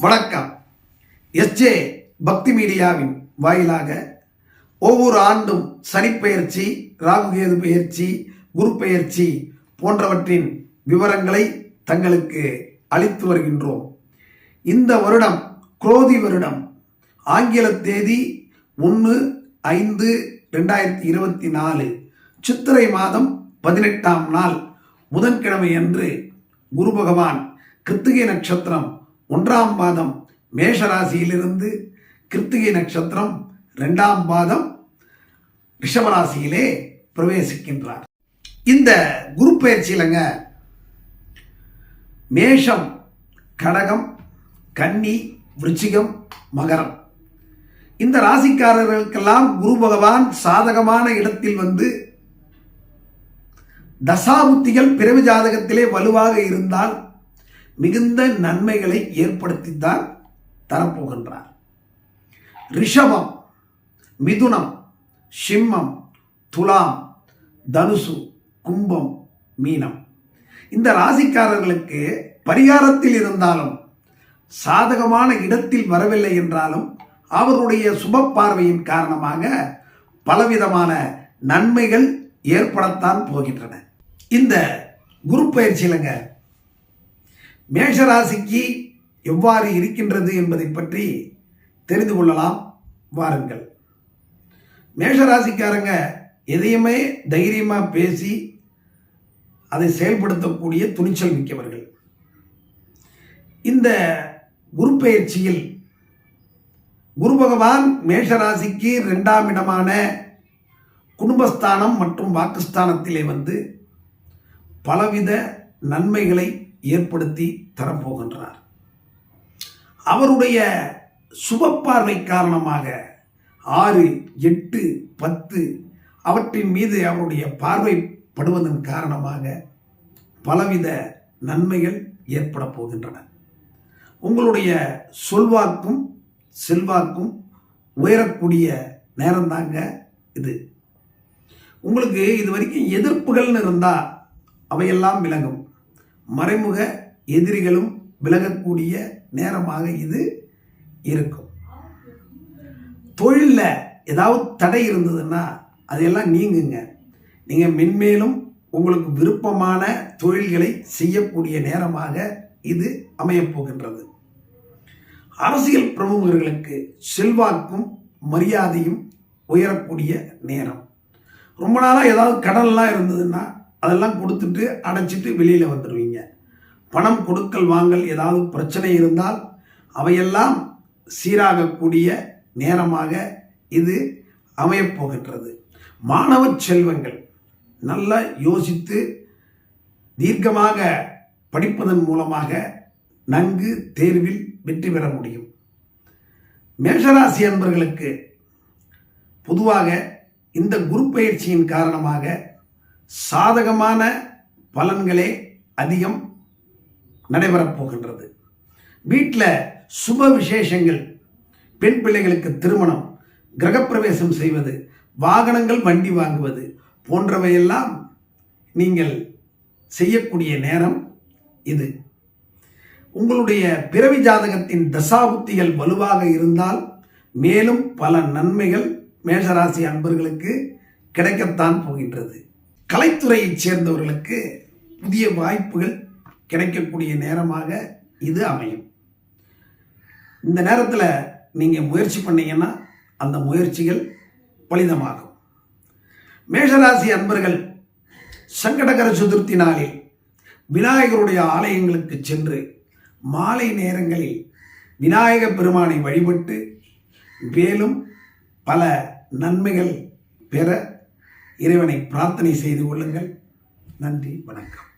வணக்கம். எஸ்ஜே பக்தி மீடியாவின் வாயிலாக ஒவ்வொரு ஆண்டும் சனிப்பெயர்ச்சி ராகுகேது பெயர்ச்சி குரு பெயர்ச்சி போன்றவற்றின் விவரங்களை தங்களுக்கு அளித்து வருகின்றோம். இந்த வருடம் குரோதி வருடம் ஆங்கில தேதி ஒன்று ஐந்து ரெண்டாயிரத்தி இருபத்தி நாலு சித்திரை மாதம் பதினெட்டாம் நாள் புதன்கிழமை அன்று குரு பகவான் கிருத்திகை நட்சத்திரம் ஒன்றாம் பாதம் மேஷராசியிலிருந்து கிருத்திகை நட்சத்திரம் ரெண்டாம் பாதம் ரிஷபராசியிலே பிரவேசிக்கின்றார். இந்த குரு பயிற்சியிலங்க மேஷம் கடகம் கன்னி விருச்சிகம் மகரம். இந்த ராசிக்காரர்களுக்கெல்லாம் குரு பகவான் சாதகமான இடத்தில் வந்து தசாபுத்திகள் பிறவி ஜாதகத்திலே வலுவாக இருந்தால் மிகுந்த நன்மைகளை ஏற்படுத்தித்தான் தரப்போகின்றார். ரிஷபம் மிதுனம் சிம்மம் துலாம் தனுசு கும்பம் மீனம். இந்த ராசிக்காரர்களுக்கு பரிகாரத்தில் இருந்தாலும் சாதகமான இடத்தில் வரவில்லை என்றாலும் அவருடைய சுப பார்வையின் காரணமாக பலவிதமான நன்மைகள் ஏற்படத்தான் போகின்றன. இந்த குரு பயிற்சியிலங்க மேஷராசிக்கு எவ்வாறு இருக்கின்றது என்பதை பற்றி தெரிந்து கொள்ளலாம். வாருங்கள். மேஷராசிக்காரங்க எதையுமே தைரியமாக பேசி அதை செயல்படுத்தக்கூடிய துணிச்சல் மிக்கவர்கள். இந்த குரு பயிற்சியில் குரு பகவான் மேஷராசிக்கு ரெண்டாம் இடமான குடும்பஸ்தானம் மற்றும் வாக்குஸ்தானத்திலே வந்து பலவித நன்மைகளை ஏற்படுத்தி தரப்போகின்றார். அவருடைய சுப பார்வை காரணமாக ஆறு எட்டு பத்து அவற்றின் மீது அவருடைய பார்வை படுவதன் காரணமாக பலவித நன்மைகள் ஏற்பட போகின்றன. உங்களுடைய சொல்வாக்கும் செல்வாக்கும் உயரக்கூடிய நேரம்தாங்க இது. உங்களுக்கு இது வரைக்கும் எதிர்ப்புகள்னு இருந்தால் அவையெல்லாம் விலகும் மறைமுக எதிரிகளும் விலகக்கூடிய நேரமாக இது இருக்கும். தொழிலில் ஏதாவது தடை இருந்ததுன்னா அதையெல்லாம் நீங்குங்க. நீங்கள் மென்மேலும் உங்களுக்கு விருப்பமான தொழில்களை செய்யக்கூடிய நேரமாக இது அமையப்போகின்றது. அரசியல் பிரமுகர்களுக்கு செல்வாக்கும் மரியாதையும் உயரக்கூடிய நேரம். ரொம்ப நாளாக ஏதாவது கடன்லாம் இருந்ததுன்னா அதெல்லாம் கொடுத்துட்டு அடைச்சிட்டு வெளியில் வந்துடுவீங்க பணம் கொடுக்கல் வாங்கல் ஏதாவது பிரச்சனை இருந்தால் அவையெல்லாம் சீராகக்கூடிய நேரமாக இது அமையப்போகின்றது மாணவ செல்வங்கள் நல்லா யோசித்து தீர்க்கமாக படிப்பதன் மூலமாக நன்கு தேர்வில் வெற்றி பெற முடியும். மேஷராசி அன்பர்களுக்கு பொதுவாக இந்த குரு பயிற்சியின் காரணமாக சாதகமான பலன்களே அதிகம். நடைபெறப் போகின்றது வீட்டில் சுப விசேஷங்கள் பெண் பிள்ளைகளுக்கு திருமணம் கிரகப்பிரவேசம் செய்வது வாகனங்கள் வண்டி வாங்குவது போன்றவையெல்லாம் நீங்கள் செய்யக்கூடிய நேரம் இது. உங்களுடைய பிறவி ஜாதகத்தின் தசாபுத்திகள் வலுவாக இருந்தால் மேலும் பல நன்மைகள் மேஷராசி அன்பர்களுக்கு கிடைக்கத்தான் போகின்றது. கலைத்துறையைச் சேர்ந்தவர்களுக்கு புதிய வாய்ப்புகள் கிடைக்கக்கூடிய நேரமாக இது அமையும். இந்த நேரத்தில் நீங்கள் முயற்சி பண்ணீங்கன்னா அந்த முயற்சிகள் பலிதமாகும். மேஷராசி அன்பர்கள் சங்கடகர சதுர்த்தி நாளில் விநாயகருடைய ஆலயங்களுக்கு சென்று மாலை நேரங்களில் விநாயக பெருமானை வழிபட்டு மேலும் பல நன்மைகள் பெற இறைவனை பிரார்த்தனை செய்து கொள்ளுங்கள். நன்றி வணக்கம்.